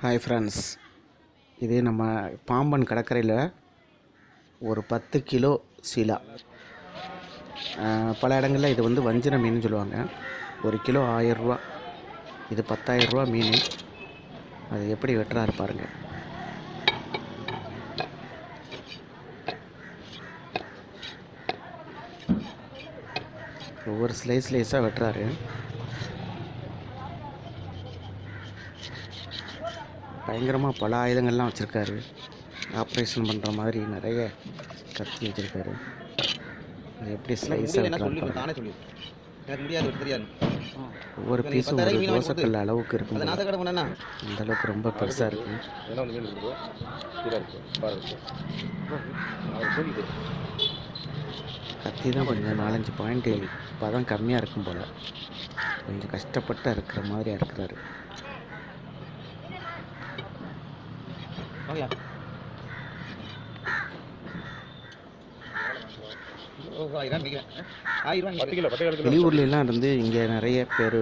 Hi friends இது நம்ம பாம்பன் கடற்கரையில் ஒரு பத்து கிலோ சீலா. பல இடங்களில் இது வந்து வஞ்சிர மீன் சொல்லுவாங்க. ஒரு கிலோ ஆயிரரூவா இது பத்தாயிரரூவா மீன். அது எப்படி வெட்டுறாரு பாருங்கள் ஒவ்வொரு ஸ்லைஸ் ஸ்லைஸாக வெட்டுறாரு. பயங்கரமாக பல ஆயுதங்கள்லாம் வச்சுருக்காரு. ஆப்ரேஷன் பண்ணுற மாதிரி நிறைய கத்தி வச்சுருக்காரு. எப்படி ஒவ்வொரு பீஸும் ஒரு தோசைக்கல் அளவுக்கு இருக்கும் அந்த அளவுக்கு ரொம்ப பெருசாக இருக்குது ஏன்னா வந்து மீன் இருக்குது கீழே இருக்கு பாரு இருக்கு அவர் சொல்லிது. கத்தி தான் கொஞ்சம் நாலஞ்சு பாயிண்ட் பதம் கம்மியாக இருக்கும் போல். கொஞ்சம் கஷ்டப்பட்டு இருக்கிற மாதிரி இருக்கிறாரு கிலோ வெளியூர்லாம் இருந்து இங்கே நிறைய பேர்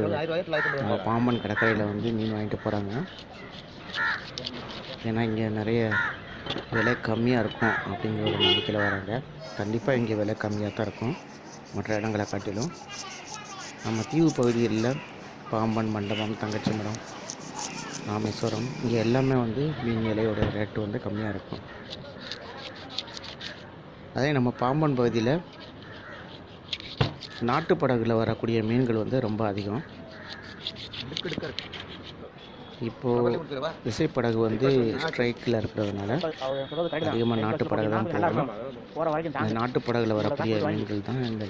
பாம்பன் கடற்கரையில் வந்து மீன் வாங்கிட்டு போகிறாங்க ஏன்னா இங்கே நிறைய விலை கம்மியாக இருக்கும் அப்படிங்கிற ஒரு நம்பிக்கையில் வராங்க. கண்டிப்பாக இங்கே விலை கம்மியாக தான் இருக்கும். மற்ற இடங்களை காட்டிலும். நம்ம தீவு பகுதிகளில் பாம்பன் மண்டபம் தங்கச்சி மடம் ராமேஸ்வரம். இங்கே எல்லாமே வந்து மீன் விலையோட ரேட்டு வந்து கம்மியாக இருக்கும். அதே நம்ம பாம்பன் பகுதியில் நாட்டு படகுல வரக்கூடிய மீன்கள் வந்து ரொம்ப அதிகம். இப்போது விசைப்படகு வந்து ஸ்ட்ரைக்கில் இருக்கிறதுனால அதிகமாக நாட்டு படகு தான் போகும். நாட்டு படகுல வரக்கூடிய மீன்கள் தான் இந்த